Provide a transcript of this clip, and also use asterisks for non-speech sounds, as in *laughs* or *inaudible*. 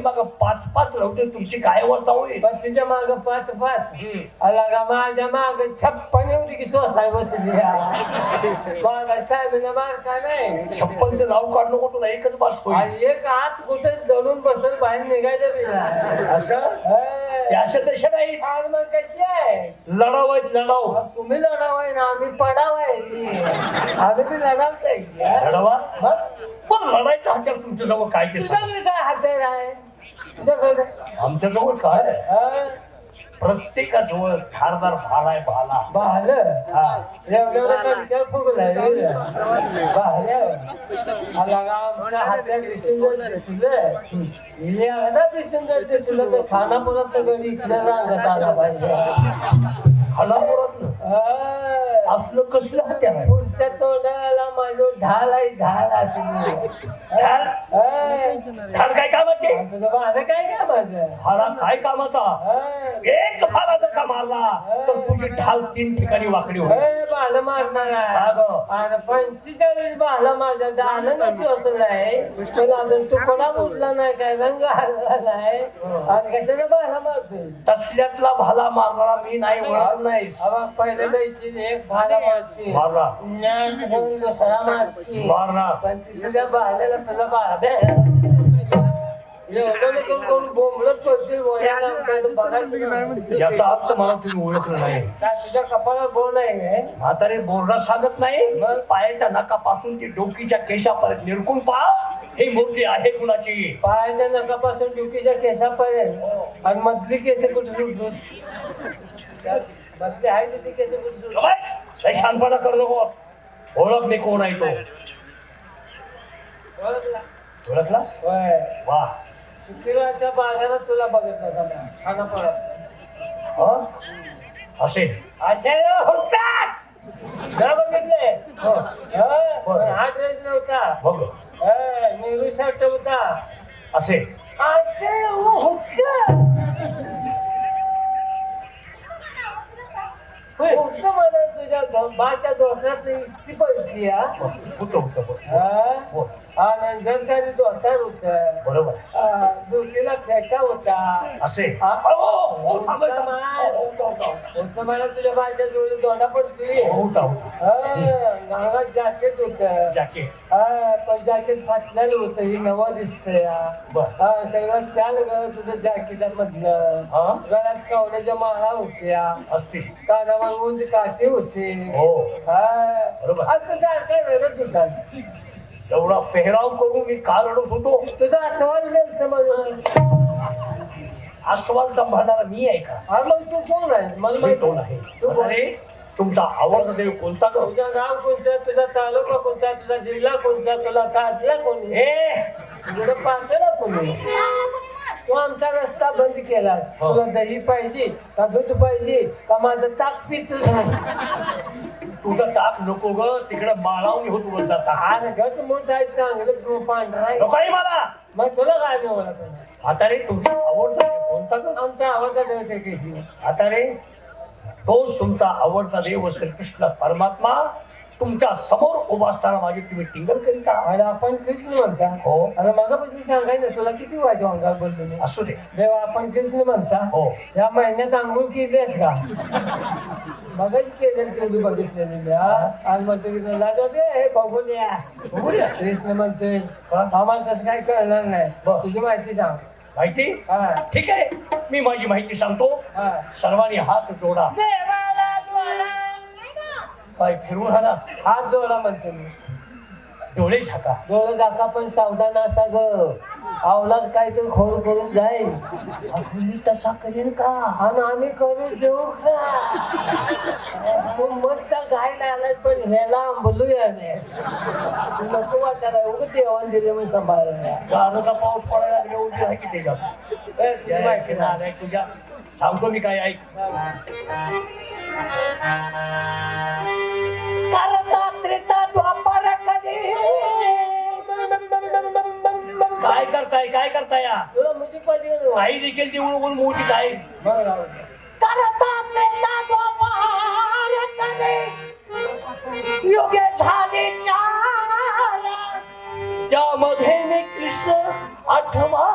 पाठीमाग पाच पाच लावते तुमची काय अवस्था होईल? तिच्या माग पाच पाच. आला का माझ्या माग छप्पन एवढी की सोसाय बसली. माझा मार का नाही. छप्पनचं नाव काढ नको तुला एकच होईल. आणि एक हात कुठेच दळून बसल बाहेर निघायचं बिना असं? अशा तशा नाही मग कशी आहे? लढाव आहेत लढाव. मग तुम्ही लढावाय ना आम्ही पडावाय आम्ही ती लढावतोय लढावा? पण लढायचं हत्यार तुमच्या जवळ काय काय हत्यार आहे तुझ्याकडे आमच्या जवळ काय आहे? प्रत्येकाजवळ धारदार भाला आहे भाला भालं? हा. एवढं कणक्या फुगलाय भालं? आला का आमच्या हात्यात दिसून जर दिसलं हे एकदा दिसून जर दिसलं. तर खानापुरात तर गडी इकडे रांगत आला पाहिजे. खानापुरात हा. असलं कसलं हत्यार आहे पुढच्या तोंडाला माझं ढाल आहे ढाल असेल ढाल ढाल काय कामाचे? तुझं काय का माझं काय कामाचा. एक भाला जर का मारला तर तुझी ढाल तीन ठिकाणी वाकडी होईल. भालं मारणार. हा गं. आहे आणि पंचेचाळीस भाला माझ्या दानंद श्वसन आहे पण अजून तुकडा उठला नाही काय? रंग हल्ला नाही. आणि कशाला भाला मारतोय? तसल्यातला भाला मारणारा मी नाही ओळख नाहीस. अबा पहिले द्यायची एक भाला मारणार. पण तिसऱ्या तुला बघायचं याचा अर्थ मला तुम्ही ओळखलं नाही. काय तुझ्या कपाळात बोल काय? म्हातारे बोर्डा सांगत नाही. मग? पायाच्या नाकापासून ती डोकीच्या केशापर्यंत निरकून पहा. ही मूर्ती आहे कुणाची? पायाच्या नकापासून डुकीच्या केसापर्यंत आणि मधली केस कुठे *laughs* मधली आहे तिथे केस कुठे लय शानपणा करू नको ओळख नाही कोण आहे तो? ओळखला? ओळखलास. वा. शुक्रवारच्या बाजारात तुला बघत नव्हता मी. खानापुरात. हा? असेल असे होतात. ना बघितले? हो. हा, हा ड्रेस नव्हता. बघ. हा, नेहरू शर्ट होता. असे होतं. मला तुझ्या बाच्या दोस्तात इस्त्री पडली हा आणि जनताने दोस्तार होत बरोबर. दुसरीला फेटा होता. होतं मला तुझ्या बाच्या जोडी दोंडा हो, होतं. नागात जॅकेट होत. जॅकेट पण जॅकेट फाटलेलं होतं. ही नवं दिसतंय सगळं त्याल गळत होतं जॅकेटामधलं हा? गळ्यात कवड्याच्या माळा होत्या. कानावर उंच काठी होते. हो. बरोबर. असं सारखं रडत होता एवढा पेहराव करून मी का रडत होतो तुझा सवाल म्हणून आस्वाद सांभाळणारा मी आहे का? हा मग तू कोण आहे? मला मी माहिती तो नाही अरे तुमचा आवडता देव कोणता ग तुझा गाव कोणता? तुझा तालुका कोणता? तुझा जिल्हा कोणता? तुला काढला कोणी? हे! तुझं पातळा कोणी? तू आमचा रस्ता बंद केला. हो. तुला दही पाहिजे का दूध पाहिजे का माझं ताक पित तुझं ताक नको ग तिकडे माळावून आणि घट मोठा आहे चांगलं तू पांढरा आहे. नको आहे मला. मग तुला काय मला आता रे तुमचा आवडता देव कोणता ग? आमचा देवते केशी. आता रे तोच तुमचा आवडता देव श्रीकृष्ण परमात्मा तुमच्यासमोर उभा असताना माझी तुम्ही टिंगल करीत. आहात आणि आपण कृष्ण म्हणता. हो. आणि मगापासून सांगायचं तुला किती वाजता अंगात बोलतो मी? असू दे. देवा आपण कृष्ण म्हणता. हो. या महिन्यात आंघोळ केलीस का? मगच केलं तेवढी बघितलेली मी? आज म्हणतो की तुला जाते हे बघूया बघूया. कृष्ण म्हणतोय? आम्हाला तसं काही कळणार नाही. बस. तुझी माहिती सांग. माहिती? हा. ठीक आहे. मी माझी माहिती सांगतो. सर्वांनी हात जोडा. काय फिरून हा ना हात जोडा म्हणतो मी. डोळे झाका. डोळे दाखा पण सावधान असा ग. अवलाद काहीतरी खोड करून जाईल. मी तसा करेन का? आणि आम्ही करू देऊ का? तू मस्त गायला आलाय पण ह्याला आंबलूया नाही तू नको वाटायला एवढं जेवण दिले म्हणून सांभाळायला. गाण्याचा पाऊस पडायला लागले उभी आहे की त्याच्यात ए, तुझी माहिती ना. तुझ्या सांगतो मी काय ऐक. काही देखील ती उळवून मोठी दे. करता त्रेता द्वापार कधी योगे झाले चार. त्यामध्ये मी कृष्ण आठवा